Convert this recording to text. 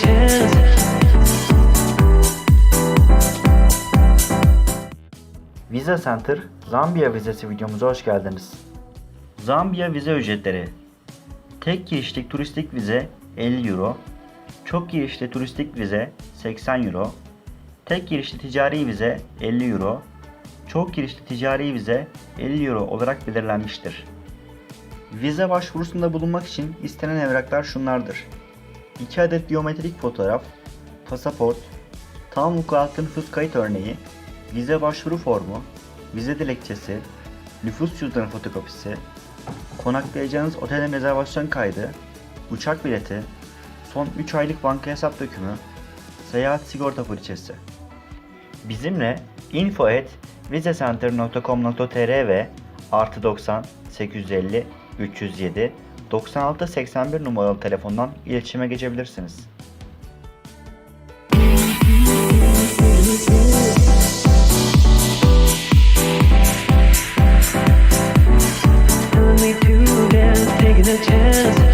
chance. Visa Center Zambiya vizesi videomuza hoş geldiniz. Zambiya vize ücretleri Tek girişlik turistik vize 50 Euro Çok girişli turistik vize 80 Euro Tek girişli ticari vize 50 Euro Çok girişli ticari vize 50 Euro olarak belirlenmiştir. Vize başvurusunda bulunmak için istenen evraklar şunlardır. 2 adet biyometrik fotoğraf, pasaport, tam vukuatlı nüfus kayıt örneği, vize başvuru formu, vize dilekçesi, nüfus cüzdanı fotokopisi, konaklayacağınız otelin rezervasyon kaydı, uçak bileti, son 3 aylık banka hesap dökümü, seyahat sigorta poliçesi. Bizimle info at vizecenter.com.tr ve artı 90 850 307 96 81 numaralı telefondan iletişime geçebilirsiniz. Taking a chance.